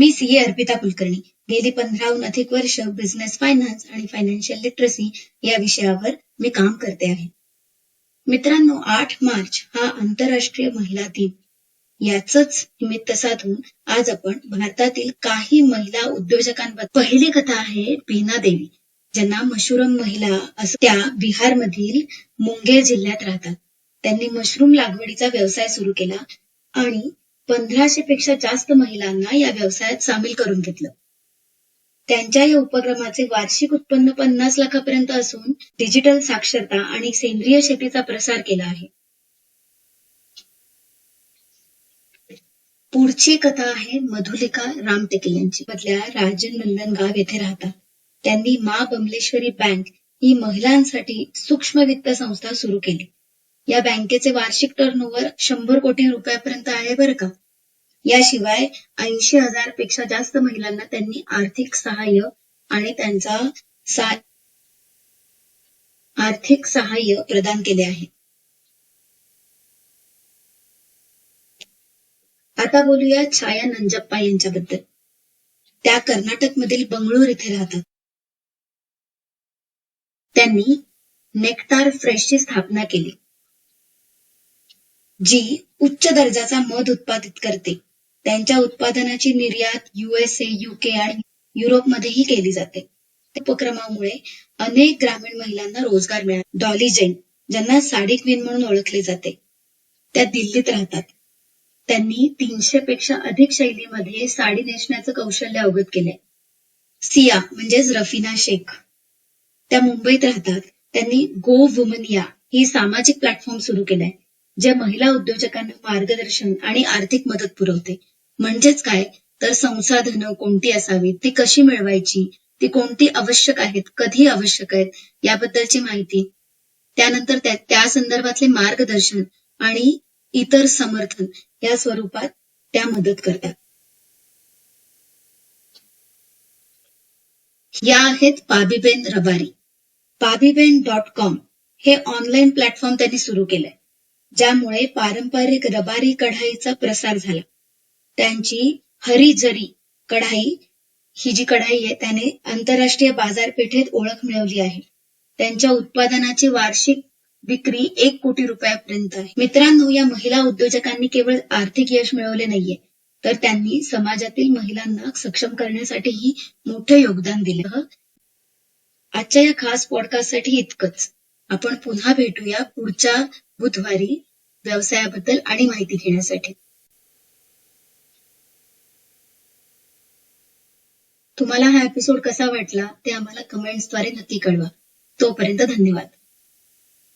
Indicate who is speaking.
Speaker 1: मी C Arpita Kulkarni. गेली पंधराहून अधिक वर्ष बिझनेस फायनान्स आणि फायनान्शियल लिटरसी या विषयावर मी काम करते आहे. मित्रांनो आठ मार्च हा आंतरराष्ट्रीय महिला दिन. याच निमित्त साधून आज आपण भारतातील काही महिला उद्योजकांबद्दल पहिली कथा आहे बीना देवी ज्यांना मशरूम महिला असं त्या बिहारमधील मुंगेर जिल्ह्यात राहतात. त्यांनी मशरूम लागवडीचा व्यवसाय सुरू केला आणि पंधराशे पेक्षा जास्त महिलांना या व्यवसायात सामील करून घेतलं. त्यांच्या या उपक्रमाचे वार्षिक उत्पन्न पन्नास लाखापर्यंत असून डिजिटल साक्षरता आणि सेंद्रिय शेतीचा प्रसार केला आहे. पुढची कथा आहे मधुलिका रामटेके यांची. मधल्या राजन नंदन गाव येथे राहतात. त्यांनी मा बमलेश्वरी बँक ही महिलांसाठी सूक्ष्म वित्त संस्था सुरू केली. या बँकेचे वार्षिक टर्नओव्हर शंभर कोटी रुपयापर्यंत आहे बरं का? याशिवाय ऐंशी हजारपेक्षा जास्त महिलांना त्यांनी आर्थिक सहाय्य आणि त्यांचा सा आर्थिक सहाय्य प्रदान केले आहे. आता बोलूया छाया नंजप्पा यांच्याबद्दल. त्या कर्नाटकमधील बंगळूर इथे राहतात. त्यांनी नेक्टार फ्रेशची स्थापना केली. जी उच्च दर्जाचा मध उत्पादित करते. त्यांच्या उत्पादनाची निर्यात युएसए युके आणि युरोपमध्येही केली जाते. उपक्रमामुळे अनेक ग्रामीण महिलांना रोजगार मिळाला. डॉली जैन ज्यांना साडी क्वीन म्हणून ओळखले जाते त्या दिल्लीत राहतात. त्यांनी तीनशे पेक्षा अधिक शैलीमध्ये साडी नेसण्याचं कौशल्य अवगत केलंय. सिया म्हणजेच रफिना शेख त्या मुंबईत राहतात. त्यांनी गो वुमन या ही सामाजिक प्लॅटफॉर्म सुरू केलाय. जे महिला उद्योजकांना मार्गदर्शन आणि आर्थिक मदत पुरवते. म्हणजेच काय? तर संसाधनं कोणती असावीत? ती कशी मिळवायची? ती कोणती आवश्यक आहेत? कधी आवश्यक आहेत? याबद्दलची माहिती त्यानंतर त्या, त्या संदर्भातले मार्गदर्शन आणि इतर समर्थन या स्वरूपात त्या मदत करतात. या आहेत पाबीबेन रबारी. पाबीबेन डॉट कॉम हे ऑनलाईन प्लॅटफॉर्म त्यांनी सुरू केलंय. ज्यामुळे पारंपरिक रबारी कढाईचा प्रसार झाला. त्यांची हरीजरी कढाई ही जी कढाई आहे त्याने आंतरराष्ट्रीय बाजारपेठेत ओळख मिळवली आहे. त्यांच्या उत्पादनाची वार्षिक विक्री एक कोटी रुपयापर्यंत आहे. मित्रांनो या महिला उद्योजकांनी केवळ आर्थिक यश मिळवले नाहीये तर त्यांनी समाजातील महिलांना सक्षम करण्यासाठीही मोठं योगदान दिलं. आजच्या या खास पॉडकास्टसाठी इतकंच. आपण पुन्हा भेटूया पुढच्या बुधवारी व्यवसायाबद्दल आणि माहिती घेण्यासाठी. तुम्हाला हा एपिसोड कसा वाटला ते आम्हाला कमेंट्सद्वारे नक्की कळवा. तोपर्यंत धन्यवाद.